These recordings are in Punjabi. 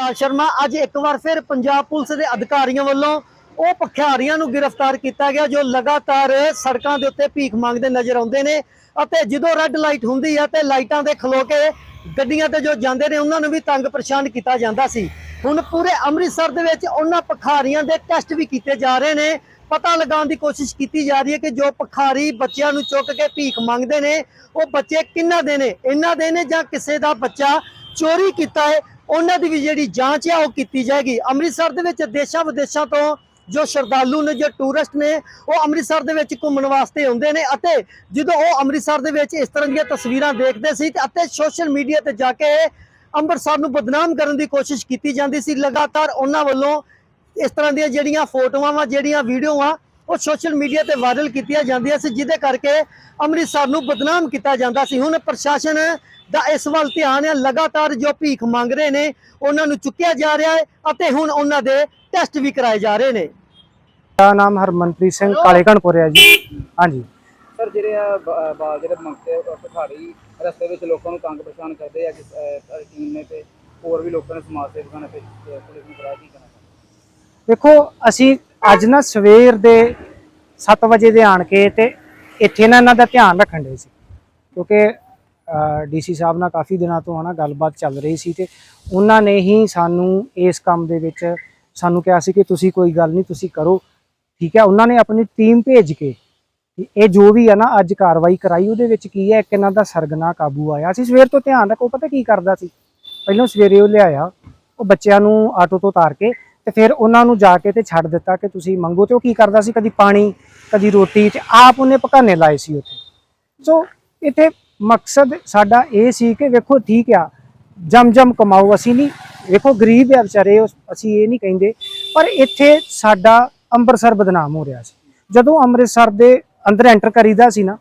ਵਿਸ਼ਾਲ ਸ਼ਰਮਾ, ਅੱਜ ਇੱਕ ਵਾਰ ਫਿਰ ਪੰਜਾਬ ਪੁਲਿਸ ਦੇ ਅਧਿਕਾਰੀਆਂ ਵੱਲੋਂ ਉਹ ਪਖਿਆਰੀਆਂ ਨੂੰ ਗ੍ਰਿਫਤਾਰ ਕੀਤਾ ਗਿਆ, ਜੋ ਲਗਾਤਾਰ ਸੜਕਾਂ ਦੇ ਉੱਤੇ ਭੀਖ ਮੰਗਦੇ ਨਜ਼ਰ ਆਉਂਦੇ ਨੇ ਅਤੇ ਜਦੋਂ ਰੈੱਡ ਲਾਈਟ ਹੁੰਦੀ ਹੈ ਤੇ ਲਾਈਟਾਂ ਦੇ ਖਲੋ ਕੇ ਗੱਡੀਆਂ ਤੇ ਜੋ ਜਾਂਦੇ ਨੇ, ਉਹਨਾਂ ਨੂੰ ਵੀ ਤੰਗ ਪਰੇਸ਼ਾਨ ਕੀਤਾ ਜਾਂਦਾ ਸੀ। ਹੁਣ ਪੂਰੇ ਅੰਮ੍ਰਿਤਸਰ ਦੇ ਵਿੱਚ ਉਹਨਾਂ ਪਖਾਰੀਆਂ ਦੇ ਟੈਸਟ ਵੀ ਕੀਤੇ ਜਾ ਰਹੇ ਨੇ। ਪਤਾ ਲਗਾਉਣ ਦੀ ਕੋਸ਼ਿਸ਼ ਕੀਤੀ ਜਾ ਰਹੀ ਹੈ ਕਿ ਜੋ ਪਖਾਰੀ ਬੱਚਿਆਂ ਨੂੰ ਚੁੱਕ ਕੇ ਭੀਖ ਮੰਗਦੇ ਨੇ, ਉਹ ਬੱਚੇ ਕਿੰਨਾ ਦੇ ਨੇ? ਇਹਨਾਂ ਦੇ ਨੇ ਜਾਂ ਕਿਸੇ ਦਾ ਬੱਚਾ ਚੋਰੀ ਕੀਤਾ ਹੈ? ਉਹਨਾਂ ਦੀ ਵੀ ਜਿਹੜੀ ਜਾਂਚ ਆ ਉਹ ਕੀਤੀ ਜਾਏਗੀ। ਅੰਮ੍ਰਿਤਸਰ ਦੇ ਵਿੱਚ ਦੇਸ਼ਾਂ ਵਿਦੇਸ਼ਾਂ ਤੋਂ ਜੋ ਸ਼ਰਧਾਲੂ ਨੇ, ਜੋ ਟੂਰਿਸਟ ਨੇ, ਉਹ ਅੰਮ੍ਰਿਤਸਰ ਦੇ ਵਿੱਚ ਘੁੰਮਣ ਵਾਸਤੇ ਆਉਂਦੇ ਨੇ ਅਤੇ ਜਦੋਂ ਉਹ ਅੰਮ੍ਰਿਤਸਰ ਦੇ ਵਿੱਚ ਇਸ ਤਰ੍ਹਾਂ ਦੀਆਂ ਤਸਵੀਰਾਂ ਦੇਖਦੇ ਸੀ ਅਤੇ ਸੋਸ਼ਲ ਮੀਡੀਆ ਤੇ ਜਾ ਕੇ ਅੰਮ੍ਰਿਤਸਰ ਨੂੰ ਬਦਨਾਮ ਕਰਨ ਦੀ ਕੋਸ਼ਿਸ਼ ਕੀਤੀ ਜਾਂਦੀ ਸੀ, ਲਗਾਤਾਰ ਉਹਨਾਂ ਵੱਲੋਂ ਇਸ ਤਰ੍ਹਾਂ ਦੀਆਂ ਜਿਹੜੀਆਂ ਫੋਟੋਆਂ ਵਾ, ਜਿਹੜੀਆਂ ਵੀਡੀਓਆਂ ਉਹ ਸੋਸ਼ਲ ਮੀਡੀਆ ਤੇ ਵਾਇਰਲ ਕੀਤੀਆਂ ਜਾਂਦੀਆਂ ਸੀ ਜਿਹਦੇ ਕਰਕੇ ਅੰਮ੍ਰਿਤਸਰ ਨੂੰ ਬਦਨਾਮ ਕੀਤਾ ਜਾਂਦਾ ਸੀ। ਹੁਣ ਪ੍ਰਸ਼ਾਸਨ ਦਾ ਇਸ ਵੱਲ ਧਿਆਨ ਹੈ। ਲਗਾਤਾਰ ਜੋ ਭੀਖ ਮੰਗ ਰਹੇ ਨੇ ਉਹਨਾਂ ਨੂੰ ਚੁੱਕਿਆ ਜਾ ਰਿਹਾ ਹੈ ਅਤੇ ਹੁਣ ਉਹਨਾਂ ਦੇ ਟੈਸਟ ਵੀ ਕਰਾਏ ਜਾ ਰਹੇ ਨੇ। ਮੇਰਾ ਨਾਮ ਹਰਮਨਪ੍ਰੀਤ ਸਿੰਘ ਕਾਲੇ ਘਣਪੁਰ ਹੈ ਜੀ। ਹਾਂਜੀ। ਸਰ ਜਿਹੜੇ ਆ ਬ- ਬਾਲ ਜਿਹੜੇ ਮੰਗਤੇ ਪਠਾੜੀ ਰਸਤੇ ਵਿੱਚ ਲੋਕਾਂ ਨੂੰ ਤੰਗ ਪਰੇਸ਼ਾਨ ਕਰਦੇ ਆ ਕਿ ਟੀਮ ਨੇ ਤੇ ਹੋਰ ਵੀ ਲੋਕਾਂ ਨੇ ਸਮਾਜ ਸੇਵਕਾਂ ਨੇ ਤੇ ਪੁਲਿਸ ਨੂੰ ਕਰਾਇਆ ਕੀ ਕਰਨਾ ਦੇਖੋ ਅਸੀਂ ਅੱਜ ਨਾ ਸਵੇਰ ਦੇ 7 ਵਜੇ ਦੇ ਆਣ ਕੇ ਤੇ ਇੱਥੇ ਨਾ ਇਹਨਾਂ ਦਾ ਧਿਆਨ ਰੱਖਣ ਦੇ ਸੀ। ਕਿਉਂਕਿ ਡੀਸੀ ਸਾਹਿਬ ਨਾਲ ਕਾਫੀ ਦਿਨਾਂ ਤੋਂ ਹਨਾ ਗੱਲਬਾਤ ਚੱਲ ਰਹੀ ਸੀ ਤੇ ਉਹਨਾਂ ਨੇ ਹੀ ਸਾਨੂੰ ਇਸ ਕੰਮ ਦੇ ਵਿੱਚ ਸਾਨੂੰ ਕਿਹਾ ਸੀ ਕਿ ਤੁਸੀਂ ਕੋਈ ਗੱਲ ਨਹੀਂ, ਤੁਸੀਂ ਕਰੋ। ਠੀਕ ਹੈ, ਉਹਨਾਂ ਨੇ ਆਪਣੀ ਟੀਮ ਭੇਜ ਕੇ ਇਹ ਜੋ ਵੀ ਹੈ ਨਾ ਅੱਜ ਕਾਰਵਾਈ ਕਰਾਈ, ਉਹਦੇ ਵਿੱਚ ਕੀ ਹੈ, ਇੱਕ ਇਹਨਾਂ ਦਾ ਸਰਗਨਾ ਕਾਬੂ ਆਇਆ। ਸੀ ਸਵੇਰ ਤੋਂ ਧਿਆਨ ਰੱਖੋ, ਪਤਾ ਕੀ ਕਰਦਾ ਸੀ? ਪਹਿਲਾਂ ਸਵੇਰੇ ਉਹ ਲਿਆਇਆ, ਉਹ ਬੱਚਿਆਂ ਨੂੰ ਆਟੋ ਤੋਂ ਉਤਾਰ ਕੇ ਤੇ ਫਿਰ ਉਹਨਾਂ ਨੂੰ ਜਾ ਕੇ ਤੇ ਛੱਡ ਦਿੱਤਾ ਕਿ ਤੁਸੀਂ ਮੰਗੋ ਤੇ ਉਹ ਕੀ ਕਰਦਾ ਸੀ? ਕਦੀ ਪਾਣੀ, ਕਦੀ ਰੋਟੀ ਤੇ ਆਪ ਉਹਨੇ ਪਕਾਨੇ ਲਾਏ ਸੀ ਉੱਥੇ। ਸੋ ਇੱਥੇ ਮਕਸਦ ਸਾਡਾ ਇਹ ਸੀ ਕਿ ਵੇਖੋ ਠੀਕ ਆ ਜਮ ਜਮ ਕਮਾਓ ਅਸੀਂ ਨਹੀਂ। ਵੇਖੋ ਗਰੀਬ ਆ ਵਿਚਾਰੇ ਅਸੀਂ ਇਹ ਨਹੀਂ ਕਹਿੰਦੇ। ਪਰ ਇੱਥੇ ਸਾਡਾ ਅੰਮ੍ਰਿਤਸਰ ਬਦਨਾਮ ਹੋ ਰਿਹਾ ਸੀ। ਜਦੋਂ ਅੰਮ੍ਰਿਤਸਰ ਦੇ ਅੰਦਰ ਐਂਟਰ ਕਰੀਦਾ ਸੀ ਨਾ,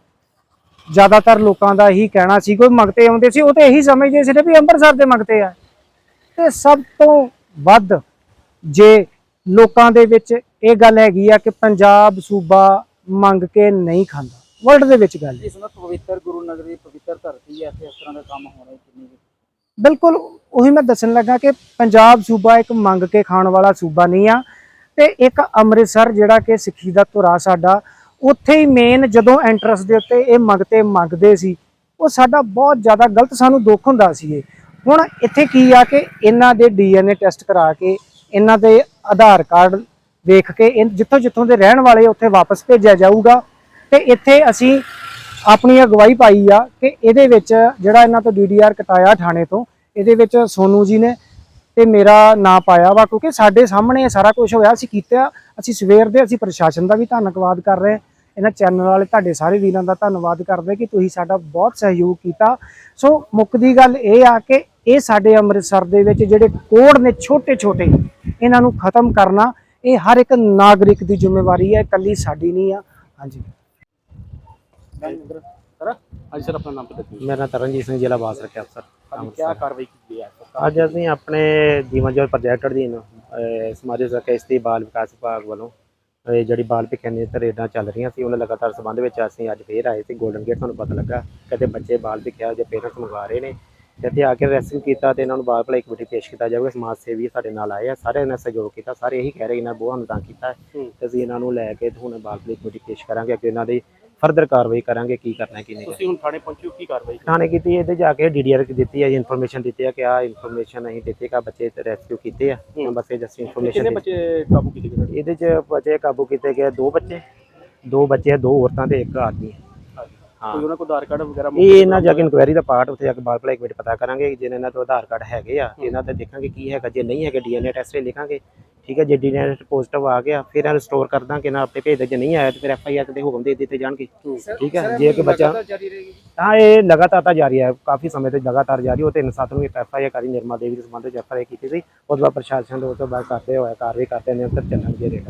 ਜ਼ਿਆਦਾਤਰ ਲੋਕਾਂ ਦਾ ਇਹੀ ਕਹਿਣਾ ਸੀ, ਕੋਈ ਮੰਗਤੇ ਆਉਂਦੇ ਸੀ, ਉਹ ਤੇ ਇਹੀ ਸਮਝਦੇ ਸੀ ਵੀ ਅੰਮ੍ਰਿਤਸਰ ਦੇ ਮੰਗਤੇ ਆ। ਤੇ ਸਭ ਤੋਂ ਵੱਧ ਜੇ ਲੋਕਾਂ ਦੇ ਵਿੱਚ ਇਹ ਗੱਲ ਹੈਗੀ ਆ ਕਿ ਪੰਜਾਬ ਸੂਬਾ ਮੰਗ ਕੇ ਨਹੀਂ ਖਾਂਦਾ ਵਰਲਡ ਦੇ ਵਿੱਚ ਗੱਲ ਹੈ। ਇਸ ਨੂੰ ਪਵਿੱਤਰ ਗੁਰੂ ਨਗਰ ਦੀ ਪਵਿੱਤਰ ਧਰਤੀ ਹੈ ਤੇ ਇਸ ਤਰ੍ਹਾਂ ਦਾ ਕੰਮ ਹੋਣਾ ਕਿੰਨੀ ਬਿਲਕੁਲ ਉਹੀ ਮੈਂ ਦੱਸਣ ਲੱਗਾ ਕਿ ਪੰਜਾਬ ਸੂਬਾ ਇੱਕ ਮੰਗ ਕੇ ਖਾਣ ਵਾਲਾ ਸੂਬਾ ਨਹੀਂ ਆ ਤੇ ਇੱਕ ਅੰਮ੍ਰਿਤਸਰ ਜਿਹੜਾ ਕਿ ਸਿੱਖੀ ਦਾ ਧੁਰਾ ਸਾਡਾ ਉੱਥੇ ਹੀ ਮੇਨ ਜਦੋਂ ਐਂਟਰਸ ਦੇ ਉੱਤੇ ਇਹ ਮੰਗਤੇ ਮੰਗਦੇ ਸੀ ਉਹ ਸਾਡਾ ਬਹੁਤ ਜ਼ਿਆਦਾ ਗਲਤ ਸਾਨੂੰ ਦੁੱਖ ਹੁੰਦਾ ਸੀ ਇਹ। ਹੁਣ ਇੱਥੇ ਕੀ ਆ ਕਿ ਇਹਨਾਂ ਦੇ ਡੀਐਨਏ ਟੈਸਟ ਕਰਾ ਕੇ ਇਹਨਾਂ ਦੇ ਆਧਾਰ ਕਾਰਡ ਵੇਖ ਕੇ ਇਹ ਜਿੱਥੋਂ ਜਿੱਥੋਂ ਦੇ ਰਹਿਣ ਵਾਲੇ ਉੱਥੇ ਵਾਪਸ ਭੇਜਿਆ ਜਾਊਗਾ। ਤੇ ਇੱਥੇ ਅਸੀਂ ਆਪਣੀ ਅਗਵਾਈ ਪਾਈ ਆ ਕਿ ਇਹਦੇ ਵਿੱਚ ਜਿਹੜਾ ਇਹਨਾਂ ਤੋਂ ਡੀਡੀਆਰ ਕਟਾਇਆ ਥਾਣੇ ਤੋਂ, ਇਹਦੇ ਵਿੱਚ ਸੋਨੂ ਜੀ ਨੇ ਤੇ ਮੇਰਾ ਨਾਂ ਪਾਇਆ ਵਾ, ਕਿਉਂਕਿ ਸਾਡੇ ਸਾਹਮਣੇ ਇਹ ਸਾਰਾ ਕੁਝ ਹੋਇਆ, ਅਸੀਂ ਕੀਤਾ, ਅਸੀਂ ਸਵੇਰ ਦੇ ਅਸੀਂ ਪ੍ਰਸ਼ਾਸਨ ਦਾ ਵੀ ਧੰਨਵਾਦ ਕਰ ਰਹੇ ਇਹਨਾਂ ਚੈਨਲ ਵਾਲੇ ਤੁਹਾਡੇ ਸਾਰੇ ਵੀਰਾਂ ਦਾ ਧੰਨਵਾਦ ਕਰਦੇ ਕਿ ਤੁਸੀਂ ਸਾਡਾ ਬਹੁਤ ਸਹਿਯੋਗ ਕੀਤਾ। ਸੋ ਮੁੱਕਦੀ ਗੱਲ ਇਹ ਆ ਕਿ ਇਹ ਸਾਡੇ ਅੰਮ੍ਰਿਤਸਰ ਦੇ ਵਿੱਚ ਜਿਹੜੇ ਕੋੜ ਨੇ ਛੋਟੇ ਛੋਟੇ ਇਹਨਾਂ ਨੂੰ ਖਤਮ ਕਰਨਾ ਇਹ ਹਰ ਇੱਕ ਨਾਗਰਿਕ ਦੀ ਜ਼ਿੰਮੇਵਾਰੀ ਹੈ ਇਕੱਲੀ ਸਾਡੀ ਨਹੀਂ ਆ। ਹਾਂਜੀ। ਸਰ ਅੱਜ ਸਰ ਆਪਣਾ ਨਾਮ ਪਤਾ ਮੇਰਾ ਨਾਮ ਤਰਨਜੀਤ ਸਿੰਘ ਜ਼ਿਲ੍ਹਾ ਬਾਸ ਰੱਖਿਆ ਅਫਸਰ ਅੱਜ ਕੀ ਕਾਰਵਾਈ ਕੀਤੀ ਹੈ? ਅੱਜ ਅਸੀਂ ਆਪਣੇ ਜੀਵਨ ਜੋਤ ਪ੍ਰੋਜੈਕਟ ਅਧੀਨ ਸਮਾਜ ਸੇਵਾ ਇਸਤੀ ਬਾਲ ਵਿਕਾਸ ਵਿਭਾਗ ਵੱਲੋਂ ਇਹ ਜਿਹੜੀ ਬਾਲ ਭਿੱਖਿਆ ਨੇ ਤਰੇਡਾਂ ਚੱਲ ਰਹੀਆਂ ਸੀ ਉਹਨਾਂ ਲਗਾਤਾਰ ਸੰਬੰਧ ਵਿੱਚ ਅਸੀਂ ਅੱਜ ਫੇਰ ਆਏ ਸੀ 골ਡਨ ਗੇਟ ਤੁਹਾਨੂੰ ਪਤਾ ਲੱਗਾ ਕਦੇ ਬੱਚੇ ਬਾਲ ਭਿੱਖਿਆ ਜੇ ਪੇਰੈਂਟਸ ਮੰਗਵਾ ਰਹੇ ਨੇ ਤੇ ਇੱਥੇ ਆ ਕੇ ਰੈਸਕਿਊ ਕੀਤਾ ਤੇ ਇਹਨਾਂ ਨੂੰ ਬਾਲ ਭਲਾਈ ਕਮੇਟੀ ਪੇਸ਼ ਕੀਤਾ ਜਾਊਗਾ ਸਮਾਜ ਸੇਵੀ ਸਾਡੇ ਨਾਲ ਆਏ ਆ ਸਾਰਿਆਂ ਨੇ ਸਹਿਯੋਗ ਕੀਤਾ ਸਾਰੇ ਇਹੀ ਕਹਿ ਰਹੇ ਇਹਨਾਂ ਬਹੁਤ ਤਾਂ ਕੀਤਾ ਤੇ ਅਸੀਂ ਇਹਨਾਂ ਨੂੰ ਲੈ ਕੇ ਹੁਣ ਬਾਲ ਭਲਾਈ ਕਮੇਟੀ ਪੇਸ਼ ਕਰਾਂਗੇ ਅੱਗੇ ਇਹਨਾਂ ਦੀ ਫਰਦਰ ਕਾਰਵਾਈ ਕਰਾਂਗੇ ਕੀ ਕਰਨਾ ਕੀ ਨਹੀਂ। ਤੁਸੀਂ ਹੁਣ ਥਾਣੇ ਪਹੁੰਚੋ ਕੀ ਕਾਰਵਾਈ ਥਾਣੇ ਕੀਤੀ ਇਹਦੇ ਜਾ ਕੇ ਡੀਡੀਆਰ ਦਿੱਤੀ ਹੈ ਇਨਫੋਰਮੇਸ਼ਨ ਦਿੱਤੀ ਹੈ ਕਿ ਆ ਇਨਫੋਰਮੇਸ਼ਨ ਅਸੀਂ ਦਿੱਤੀ ਕਿ ਬੱਚੇ ਰੈਸਕਿਊ ਕੀਤੇ ਆ। ਬਸ ਇਹ ਜਸਟ ਇਨਫੋਰਮੇਸ਼ਨ ਕਿੰਨੇ ਬੱਚੇ ਕਾਬੂ ਕੀਤੇ ਗਏ? ਇਹਦੇ ਚ ਬੱਚੇ ਕਾਬੂ ਕੀਤੇ ਗਏ ਦੋ ਬੱਚੇ ਦੋ ਬੱਚੇ ਦੋ ਔਰਤਾਂ ਤੇ ਇੱਕ ਆਦਮੀ ਹਾਂ ਕੋਈ ਉਹਨਾਂ ਕੋਲ ਆਧਾਰ ਕਾਰਡ ਵਗੈਰਾ ਇਹ ਇਹਨਾਂ ਜਾ ਕੇ ਇਨਕੁਆਇਰੀ ਦਾ ਪਾਰਟ ਉੱਥੇ ਜਾ ਕੇ ਬਾਲ ਭਲਾਈ ਕਮੇਟੀ ਪਤਾ ਕਰਾਂਗੇ ਜੇ ਇਹਨਾਂ ਤੋਂ ਆਧਾਰ ਕਾਰਡ ਹੈਗੇ ਆ ਇਹਨਾਂ ਤੇ ਦੇਖਾਂਗੇ ਕੀ ਹੈਗਾ ਜੇ ਨਹੀਂ ਹੈਗੇ ਡੀਐਨਏ ਟੈਸਟ ਲਈ ਲਿਖਾਂਗੇ। ਠੀਕ ਹੈ ਜੇ ਡੀਐਨਏ ਪੋਜ਼ਿਟਿਵ ਆ ਗਿਆ ਫਿਰ ਇਹਨਾਂ ਨੂੰ ਸਟੋਰ ਕਰ ਦਾਂਗੇ ਨਾ ਆਪੇ ਭੇਜ ਦੇ ਜੇ ਨਹੀਂ ਆਇਆ ਤੇ ਫਿਰ ਐਫ ਆਈ ਆਰ ਦੇ ਹੁਕਮ ਦੇ ਦਿੱਤੇ ਜਾਣਗੇ। ਠੀਕ ਹੈ ਜੇ ਕਿ ਬੱਚਾ ਹਾਂ ਇਹ ਲਗਾਤਾਰ ਤਾਂ ਜਾਰੀ ਹੈ ਕਾਫੀ ਸਮੇਂ ਤੋਂ ਲਗਾਤਾਰ ਜਾਰੀ ਨੂੰ ਕਰੀ ਨਿਰਮਾ ਦੇਵੀ ਦੇ ਸੰਬੰਧ ਵਿੱਚ ਐਫ ਆਈ ਆਰ ਕੀਤੀ ਸੀ। ਉਸ ਤੋਂ ਬਾਅਦ ਪ੍ਰਸ਼ਾਸਨ ਦੇ ਉਸ ਤੋਂ ਬਾਅਦ ਕਰਦੇ ਹੋਇਆ ਕਾਰਵਾਈ ਕਰਦੇ ਨੇ ਉੱਤੇ ਚੱਲਣਗੇ ਰੇਟ।